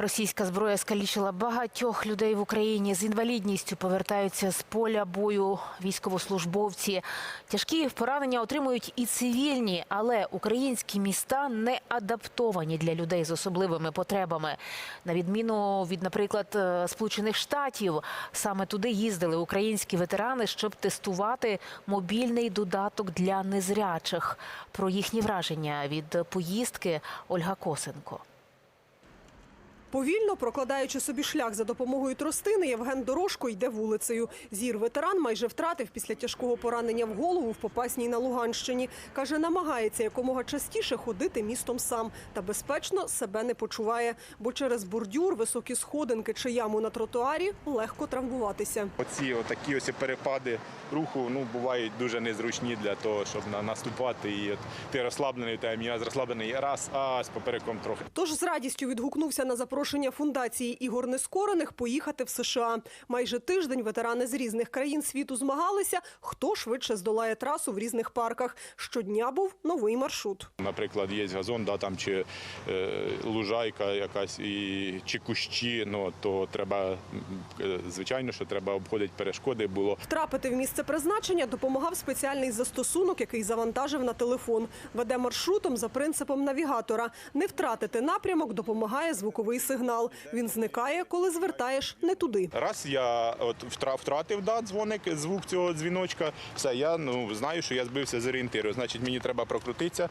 Російська зброя скалічила багатьох людей в Україні з інвалідністю. Повертаються з поля бою військовослужбовці. Тяжкі поранення отримують і цивільні, але українські міста не адаптовані для людей з особливими потребами. На відміну від, наприклад, е, Сполучених Штатів, саме туди їздили українські ветерани, щоб тестувати мобільний додаток для незрячих. Про їхні враження від поїздки Ольга Косенко. Повільно прокладаючи собі шлях за допомогою тростини, Євген Дорошко йде вулицею. Зір ветеран майже втратив після тяжкого поранення в голову в Попасній на Луганщині. Каже, намагається якомога частіше ходити містом сам та безпечно себе не почуває, бо через бордюр, високі сходинки чи яму на тротуарі легко травмуватися. Оці отакі ось перепади руху ну, бувають дуже незручні для того, щоб на- наступати. І от ти розслаблений, та м'яз розслаблений раз, а з попереком трохи. Тож з радістю відгукнувся на запрошення фундації Ігор Нескорених поїхати в США. Майже тиждень ветерани з різних країн світу змагалися, хто швидше здолає трасу в різних парках. Щодня був новий маршрут. Наприклад, є газон, да, там чи е, лужайка якась, і, чи кущі, ну, то треба, е, звичайно, що треба обходити перешкоди. Було Втрапити в місце призначення допомагав спеціальний застосунок, який завантажив на телефон. Веде маршрутом за принципом навігатора. Не втратити напрямок допомагає звуковий сигнал. Він зникає, коли звертаєш не туди. Раз я от втратив да, дзвоник, звук цього дзвіночка, все, я ну, знаю, що я збився з орієнтиру. Значить, мені треба прокрутитися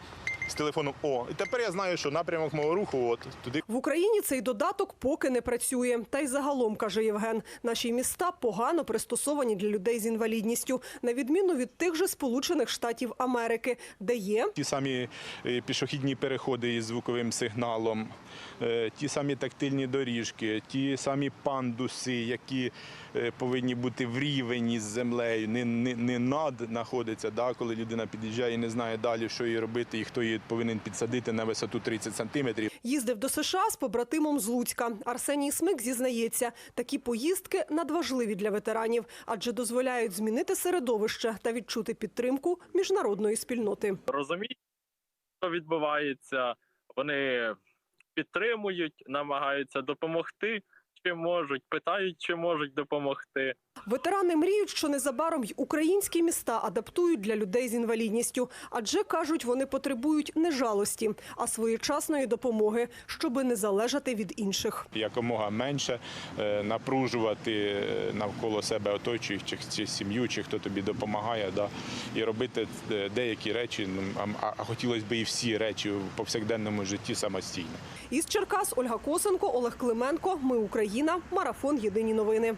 з телефону. О, і тепер я знаю, що напрямок мого руху от туди. В Україні цей додаток поки не працює. Та й загалом, каже Євген, наші міста погано пристосовані для людей з інвалідністю, на відміну від тих же Сполучених Штатів Америки, де є Ті самі е, пішохідні переходи із звуковим сигналом, е, ті самі тактильні доріжки, ті самі пандуси, які е, повинні бути в рівень з землею, не, не, не над знаходиться, да, коли людина під'їжджає і не знає далі, що їй робити, і хто її повинен підсадити на висоту 30 сантиметрів. Їздив до США з побратимом з Луцька. Арсеній Смик зізнається, такі поїздки надважливі для ветеранів, адже дозволяють змінити середовище та відчути підтримку міжнародної спільноти. розуміють, що відбувається, вони підтримують, намагаються допомогти, чи можуть, питають, чи можуть допомогти. Ветерани мріють, що незабаром й українські міста адаптують для людей з інвалідністю, адже кажуть, вони потребують не жалості, а своєчасної допомоги, щоби не залежати від інших. Якомога менше е, напружувати е, навколо себе оточуючих чи, сім'ю, чи хто тобі допомагає, да, і робити е, деякі речі, ну, а, а хотілося б і всі речі в повсякденному житті самостійно. Із Черкас Ольга Косенко, Олег Клименко. Ми Україна. Марафон. Єдині новини.